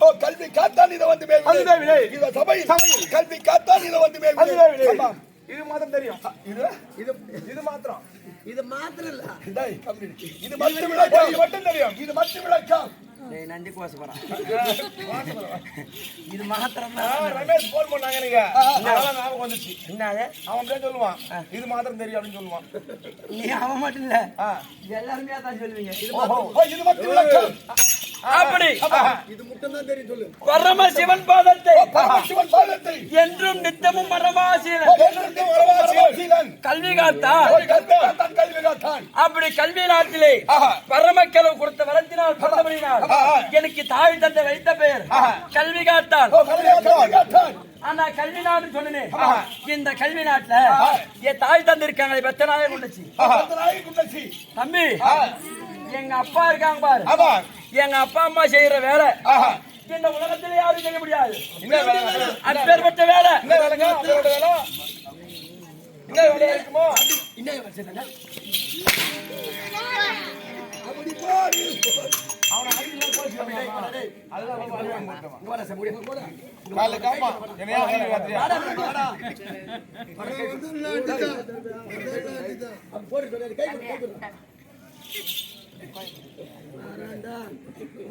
ஓ கல்வி காத்தான் இதை வந்து மேவி அது மேவிலே. இத சபையில். சபையில். கல்வி காத்தான் இதை வந்து அதுவே விலை. ஆமா. இது மாத்திரம் தெரியும். இது? இது இது மாத்திரம். இது மாத்திரம் இல்ல டேய். இது மட்டும் விளக்கம். இது மட்டும் தெரியும். இது மட்டும் விளக்கம். டேய் நந்தி கோச இது மாத்திரம் ஆ, ரமேஷ் போன் பண்ணாங்க நீங்க. அதெல்லாம் ஞாபகம் வந்துச்சு. என்னது? அவன் அப்படியே சொல்லுவான். இது மாத்திரம் தெரியும் அப்படின்னு சொல்லுவான். நீ அவன் மட்டும் இல்ல. எல்லாருமே அதான் சொல்லுவீங்க. இது. ஓ, இது மட்டும் விளக்கம். அப்படி. இது மட்டும் தான் தெரியும் சொல்லு. பரம சிவன் பாதத்தை. பரமசிவன் பாதத்தை. என்றும் நித்தமும் பரமாசீல என்னுடைய வரவாசிவன் கல்வி காத்தான். கல்வி காத்தான் அப்படி கல்வி நாட்டிலே பரமக்கலவு கொடுத்த வரத்தினால் பிறந்தபடினால் எனக்கு தாய் தந்தை வைத்த பெயர் கல்வி காத்தான். ஆனா கல்வி நாடு சொன்னேன். இந்த கல்வி நாட்டுல என் தாய் தந்தை இருக்காங்களே பெத்த குண்டச்சி. தம்பி எங்க அப்பா இருக்காங்க பாரு. ஆமா. எங்க அப்பா அம்மா செய்யற வேலை. இந்த உலகத்திலே யாரும் செய்ய முடியாது. அப்பேற்பட்ட வேலை. இருக்குமோ? அப்படி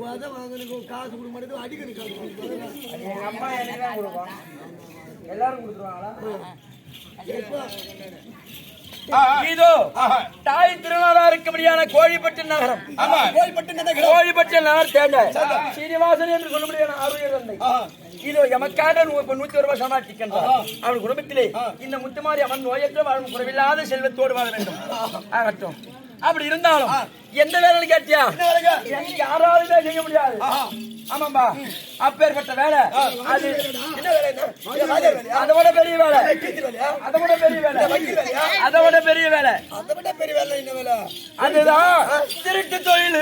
உத வாங்கனுக்கு காசு கொடுக்க மாட்டேங்குது அடிக்கணும் காசு கொடுக்க எங்க அம்மா எனக்கு தான் கொடுக்கும் எல்லாரும் கொடுத்துருவாங்களா இதோ தாய் திருநாளா இருக்கபடியான கோழிப்பட்டு நகரம் கோழிப்பட்டு நகர் தேங்க சீனிவாசன் என்று ஆரோக்கிய தந்தை இதோ எமக்காக நூத்தி ஒரு ரூபாய் சமாளிக்கின்றார் அவன் குடும்பத்திலே இந்த முத்துமாரி அவன் நோயற்ற வாழும் குறைவில்லாத செல்வத்தோடு வாழ வேண்டும். ஆகட்டும். அப்படி இருந்தாலும் எந்த வேலைன்னு கேட்டியா? எனக்கு யாராலுமே செய்ய முடியாது. ஆமாம்பா. அப்பேற்பட்ட வேலை. அது என்ன வேலை அதை விட பெரிய வேலை. அதை விட பெரிய வேலை. அதை விட பெரிய வேலை. அதை விட பெரிய வேலை. என்ன வேலை? அதுதான். திருட்டு தொழில்.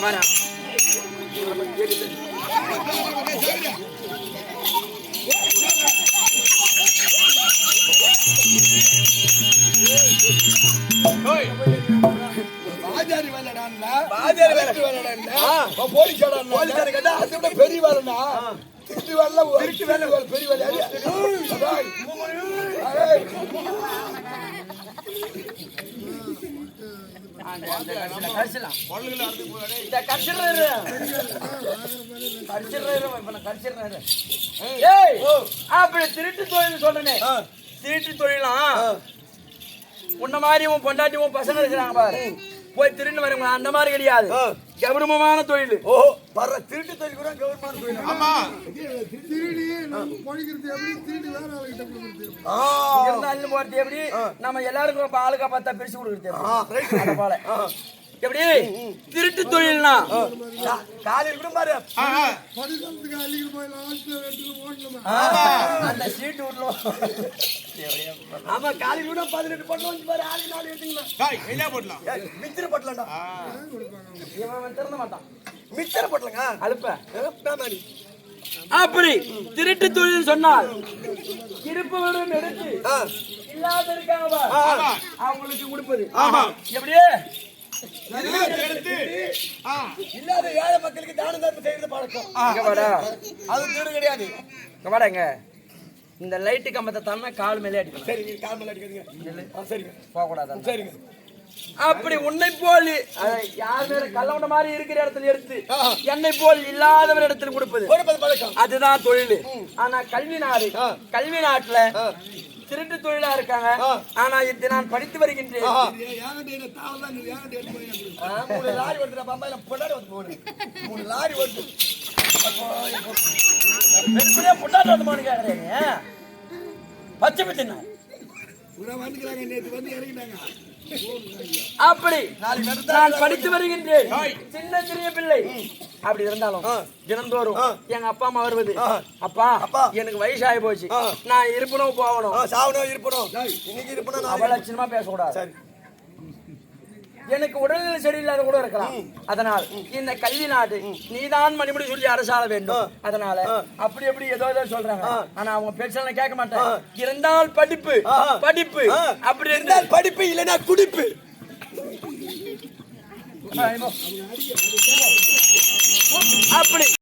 வாடா வாடா வேலைடான்னா ஆஜாரி வேலைடான்னா போலீஸாடா போலீஸார கேட்டா அதை விட பெரிய திருட்டு வேலை திருட்டு வேலை ஒரு பெரிய வேலை இந்த கடிச்சிடுறாரு அப்படி திருட்டு தொழில் சொல்றேனே. திருட்டு தொழிலாம் உன்ன மாதிரி உன் பொண்டாட்டி உன் பசங்க இருக்கிறாங்க பாரு. போய் திருட்டு வரவங்க அந்த மாதிரி கிடையாது. கௌரவமான தொழில். ஓஹோ வர்ற திருட்டு தொழில் கூட கவர்மெண்ட் தொழில்? ஆமா. ஆ. இருந்தாலும் போறது எப்படி? நம்ம எல்லாருக்கும் ஆளுக்கா பார்த்தா பிரிச்சு கொடுக்குறது எப்படி? போல. எப்படி? திருட்டு தொழில்னா? காலையில் கூட பாரு. அந்த சீட்டு விடணும் ஆமா காலையில் கூட பதினெட்டு பட்டம் வந்து பாரு ஆளு நாலு என்ன போடலாம்? மித்திர பட்டலண்டா இவன் திறந்த மாட்டான். மித்திர பட்டலங்க அழுப்ப அப்படி திருட்டு தொழில் சொன்னால் இருப்பவரும் எடுத்து இல்லாத இருக்காங்க. அவங்களுக்கு கொடுப்பது. எப்படியே இல்லாத ஏழை மக்களுக்கு தான தர்மம் செய்யறது பழக்கம். அது கிடையாது. வாடாங்க இந்த லைட்டு கம்பத்தை தானே கால் மேலே அடிக்கணும் கால் மேல அடிக்காதீங்க. சரிங்க. போக கூடாது சரிங்க. அப்படி உன்னை போல் யார் மேல கல்லவன மாதிரி இருக்கிற இடத்துல எடுத்து என்னை போல் இல்லாதவர் இடத்துல கொடுப்பது. கொடுப்பது பழக்கம். அதுதான் தொழில். ஆனா கல்வி நாடு கல்வி நாட்டுல திருட்டு தொழிலா இருக்காங்க. ஆனா இது நான் படித்து வருகின்றேன். மூணு லாரி வருதுடா பம்பாயில பொண்டாடி வந்து போகுது. மூணு லாரி பெருமையா பொண்டாட்டி வந்து கேக்குறீங்க. பச்சை பத்தினா அப்படி. நான் படித்து வருகின்றேன். சின்ன சிறிய பிள்ளை. அப்படி இருந்தாலும் தினந்தோறும் எங்க அப்பா அம்மா வருவது. அப்பா எனக்கு வயசாகி போச்சு. நான் இருப்பணும் போகணும். சாவணும் இருப்பணும் இன்னைக்கு இருப்பணும் அவலட்சணமா பேசக்கூடாது. சரி. எனக்கு உடல்நிலை சரியில்லாத கூட இருக்கலாம். அதனால் இந்த கல்வி நாடு நீதான் மணிமுடி சொல்லி அரசாள வேண்டும். அதனால அப்படி எப்படி ஏதோ ஏதோ சொல்றாங்க. ஆனா அவங்க பேச்செல்லாம் கேட்க மாட்டேன். இருந்தால் படிப்பு படிப்பு அப்படி இருந்தால் படிப்பு இல்லைன்னா குடிப்பு. அப்படி